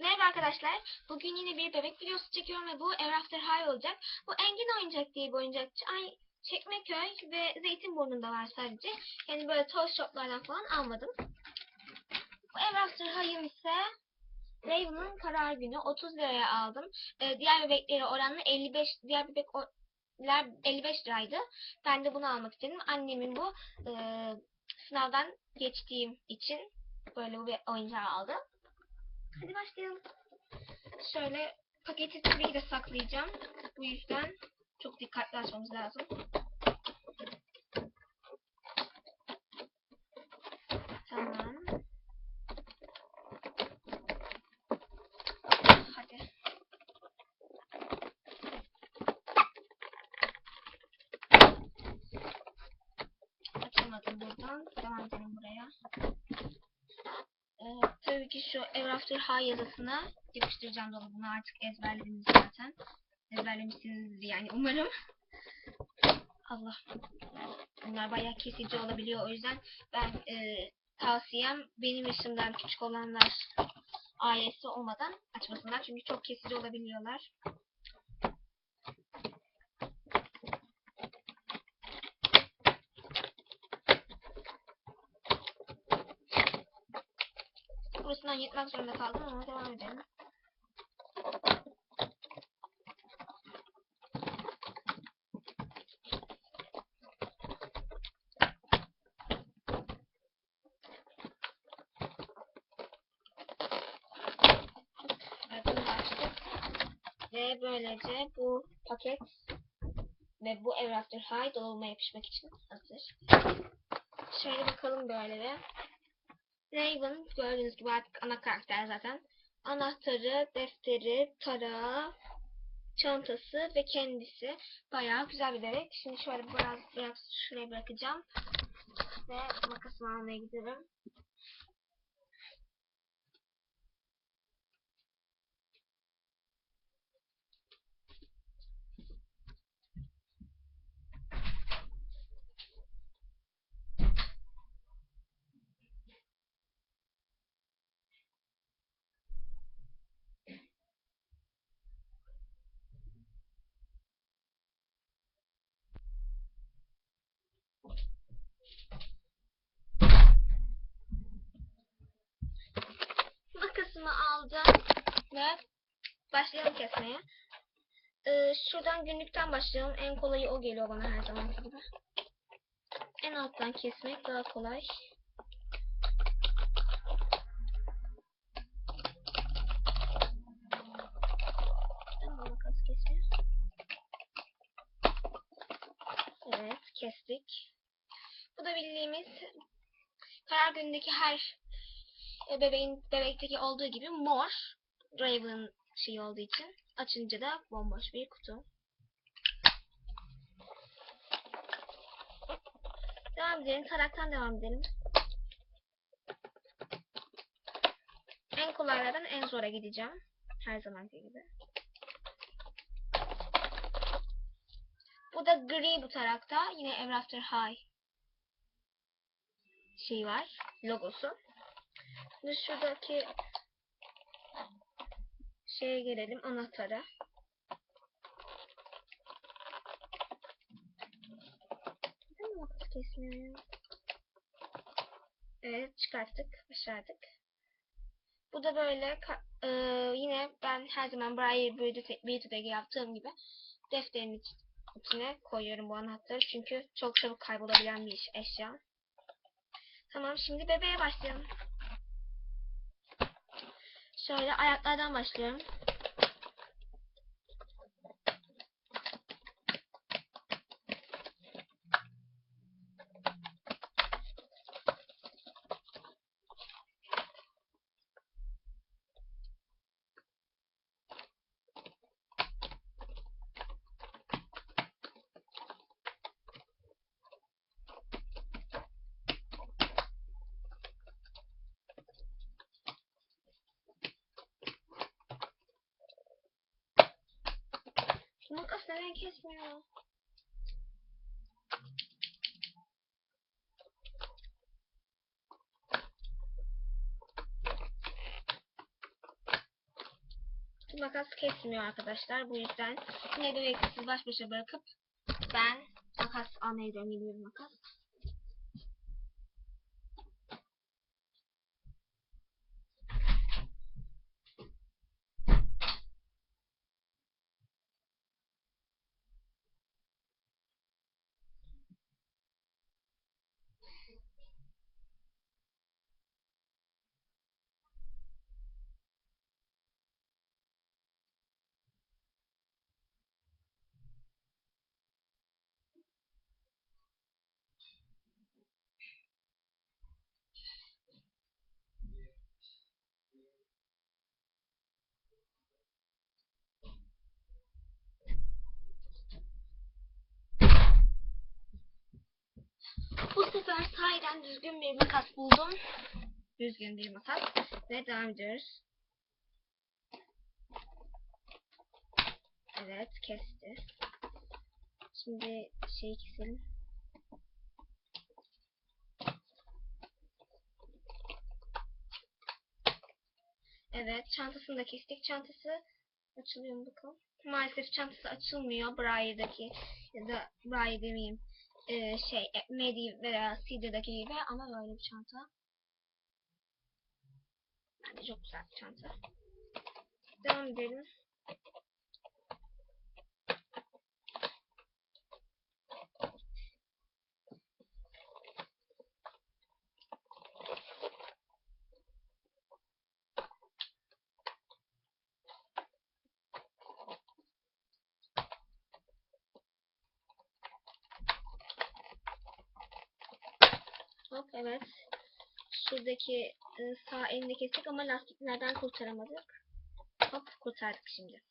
Merhaba arkadaşlar. Bugün yine bir bebek videosu çekiyorum ve bu Ever After High olacak. Bu Engin Oyuncak diye bir oyuncakçı. Ay Çekmeköy ve Zeytinburnu'nda var sadece. Yani böyle toy shoplardan falan almadım. Bu Ever After High'ım ise Raven'ın karar günü 30 liraya aldım. Ee, diğer bebeklere oranla 55 diğer bebekler 55 liraydı. Ben de bunu almak istedim. Annemin bu e, sınavdan geçtiğim için böyle bir oyuncağı aldı. Hadi başlayalım. Şöyle paketi tabii ki de saklayacağım. Bu yüzden çok dikkatli açmamız lazım. Tamam. Hadi. Açamadım buradan. Devam edelim buraya. Ee, tabii ki şu Ever After High yazısına yapıştıracağım dolabına artık ezberlediniz zaten. Ezberlemişsinizdir yani umarım. Allah. Bunlar bayağı kesici olabiliyor. O yüzden ben e, tavsiyem benim yaşımdan küçük olanlar ailesi olmadan açmasınlar. Çünkü çok kesici olabiliyorlar. Burasından yırtmak zorunda kaldım ama devam edelim. Ve böylece bu paket ve bu Ever After High dolabıma yapışmak için hazır. Şöyle bakalım böyle de. Raven gördüğünüz gibi artık ana karakter zaten. Anahtarı, defteri, tarağı, çantası ve kendisi. Bayağı güzel bir bebek. Şimdi şöyle biraz, biraz şuraya bırakacağım. Ve makasımı almaya giderim. Makasımı aldım ve başlayalım kesmeye. Ee, şuradan günlükten başlayalım. En kolayı o geliyor bana her zaman gibi. En alttan kesmek daha kolay. Evet, kestik. Bu da bildiğimiz karar günündeki her bebeğin bebekteki olduğu gibi mor Raven şey olduğu için açınca da bomboş bir kutu. Devam edelim. Taraktan devam edelim. En kolaylardan en zora gideceğim. Her zamanki gibi. Bu da gri bu tarakta. Yine Ever After High şey var. Logosu. Şimdi şuradaki şeye gelelim anahtara. Neden makas kesmiyor ya? Evet çıkarttık. Başardık. Bu da böyle eee, yine ben her zaman Braille Beauty'de yaptığım gibi defterin iç- içine koyuyorum bu anahtarı. Çünkü çok çabuk kaybolabilen bir iş, eşya. Tamam şimdi bebeğe başlayalım. Şöyle ayaklardan başlıyorum. Makas kesmiyor? arkadaşlar. Bu yüzden yine de siz baş başa bırakıp ben makas almaya bir makas. Sefer sahiden düzgün bir makas buldum. Düzgün bir makas. Ve devam ediyoruz. Evet kesti. Şimdi şeyi keselim. Evet çantasını da kestik. Çantası açılıyor mu bakalım. Maalesef çantası açılmıyor. Braille'daki ya da Braille demeyeyim e, şey e, Medi veya Cedar'daki gibi ama böyle bir çanta. Bence çok güzel bir çanta. Devam edelim. Hop evet. Şuradaki e, sağ elini kestik ama lastiklerden kurtaramadık. Hop kurtardık şimdi.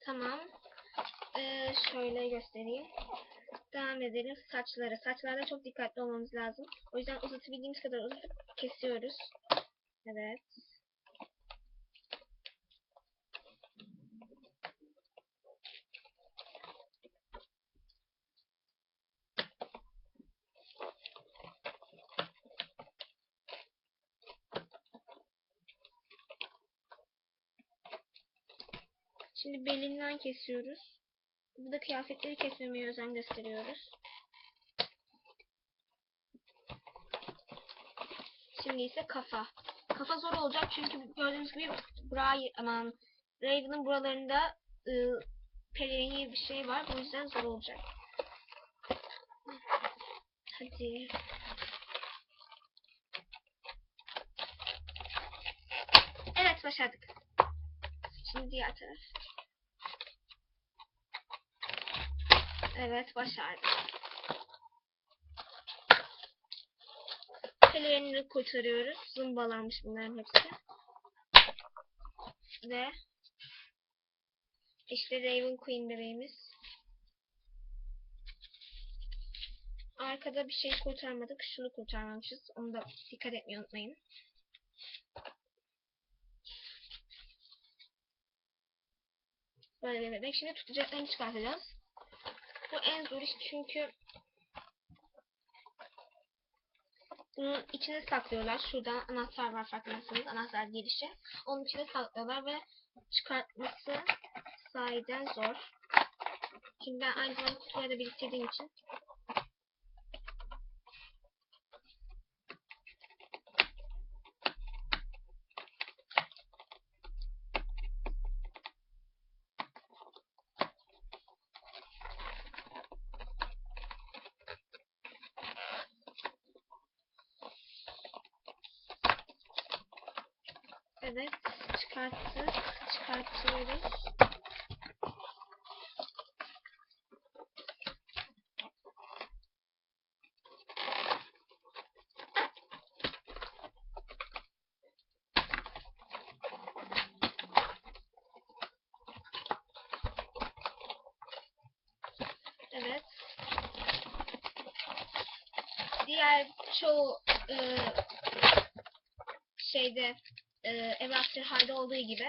Tamam. Ee, şöyle göstereyim. Devam edelim. Saçları. Saçlarda çok dikkatli olmamız lazım. O yüzden uzatabildiğimiz kadar uzatıp kesiyoruz. Evet. Şimdi belinden kesiyoruz. Burada kıyafetleri kesmemeye özen gösteriyoruz. Şimdi ise kafa. Kafa zor olacak çünkü gördüğünüz gibi Bray, aman Raven'ın buralarında ıı, pelerin bir şey var. Bu yüzden zor olacak. Hadi. Evet başardık. Şimdi diğer taraf. Evet başardık. Pelerinleri kurtarıyoruz. Zımbalanmış bunların hepsi. Ve işte Raven Queen bebeğimiz. Arkada bir şey kurtarmadık. Şunu kurtarmamışız. Onu da dikkat etmeyi unutmayın. Böyle bir bebek. Şimdi tutacaklarını çıkartacağız. En zor iş çünkü bunun içine saklıyorlar. Şurada anahtar var farkındaysanız. Anahtar girişi. Onun içine saklıyorlar ve çıkartması sahiden zor. Çünkü ben aynı zamanda kutuları biriktirdiğim için Evet, çıkarttık. Çıkartıyoruz. Evet. Diğer çoğu e, şeyde e, Ev After olduğu gibi.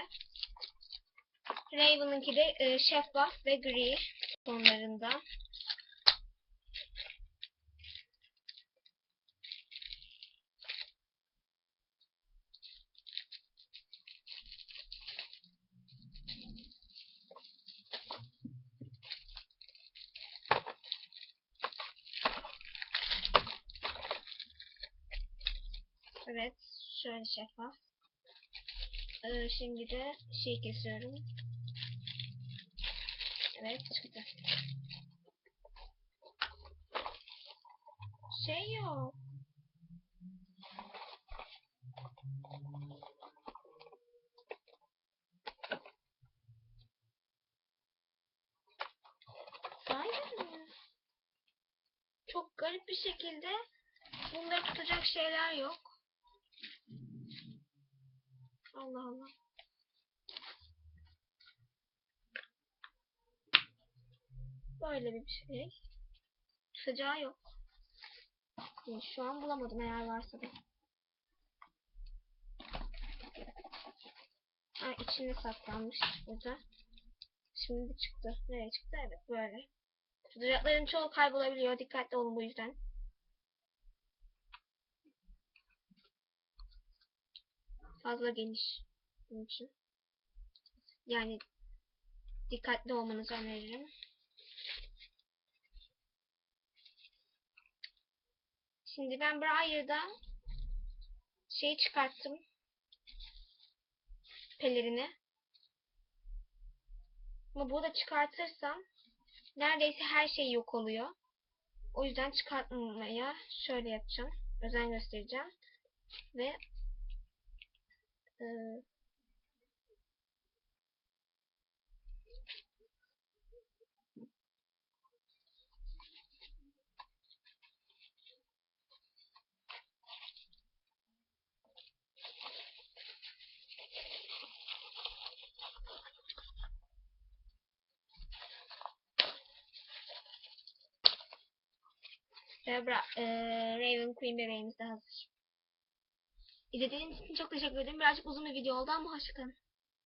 Raven'ınki de e, şeffaf ve gri tonlarında. Evet, şöyle şeffaf. Ee, şimdi de şey kesiyorum. Evet çıktı. Şey yok. Çok garip bir şekilde bunları tutacak şeyler yok. Allah Allah. Böyle bir şey. Tutacağı yok. Yani şu an bulamadım eğer varsa da. Ha, içinde saklanmış burada. Şimdi çıktı. Nereye çıktı? Evet böyle. Tutacakların çoğu kaybolabiliyor. Dikkatli olun bu yüzden. Fazla geniş. Bunun için. Yani dikkatli olmanızı öneririm. Şimdi ben Briar'dan şey çıkarttım. Pelerini. Ama burada çıkartırsam neredeyse her şey yok oluyor. O yüzden çıkartmamaya şöyle yapacağım. Özen göstereceğim. Ve e, ve bra e, Raven Queen bebeğimiz de hazır. İzlediğiniz için çok teşekkür ederim. Birazcık uzun bir video oldu ama hoşçakalın.